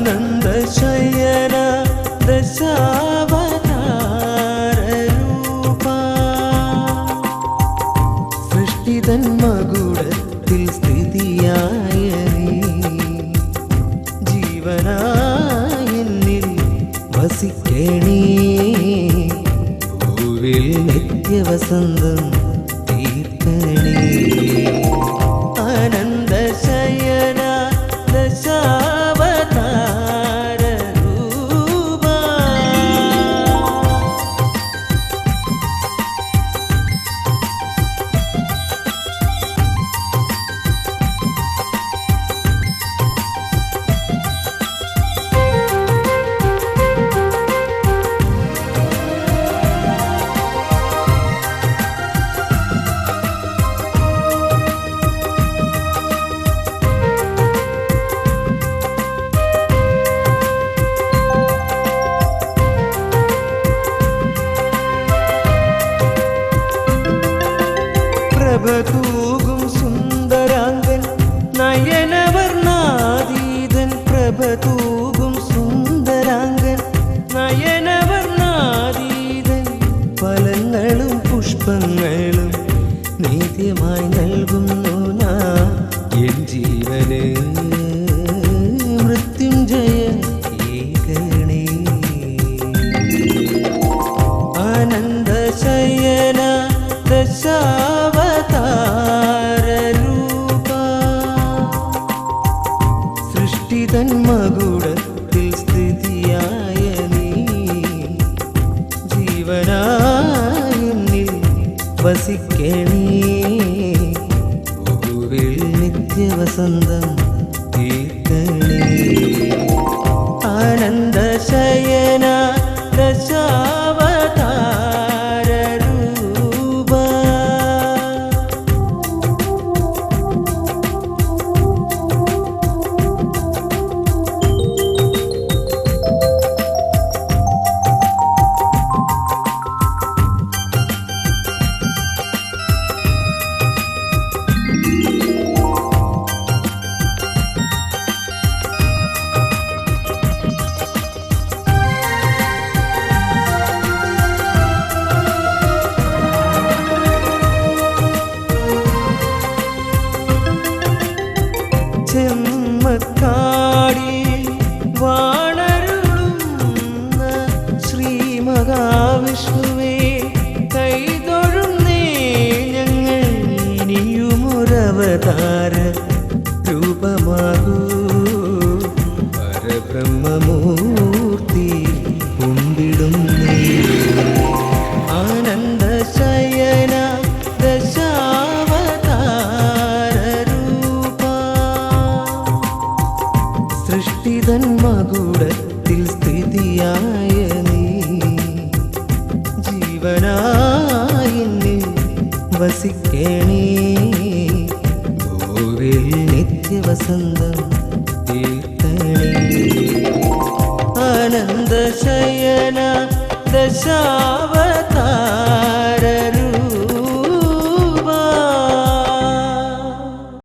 ആനന്ദ ശയന ദശാവതാരൂപ സൃഷ്ടിതൻ മകുടത്തിൽ സ്ഥിതിയായ ജീവനായി വസിക്കണേ. ഭൂവിൽ നിത്യവസന്തം തീർക്കണേ. तू സ്ഥിതിയായ നീ. ജീവനായി വസിക്കണേ. ഭൂവിൽ നിത്യവസന്തം തീർക്കണേ. ആനന്ദശയന ചെമ്മക്കാടിൽ വാണരുളുന്ന ശ്രീ മഹാവിഷ്ണുവേ കൈതൊഴുന്നേ ഞങ്ങൾ ഇനിയുമൊരവതാര രൂപമാകൂ. പരബ്രഹ്മമൂർത്തി വസിക്കണേ ഭൂവിൽ നിത്യവസന്തം തീർക്കണേ ആനന്ദശയന ദശാവതാര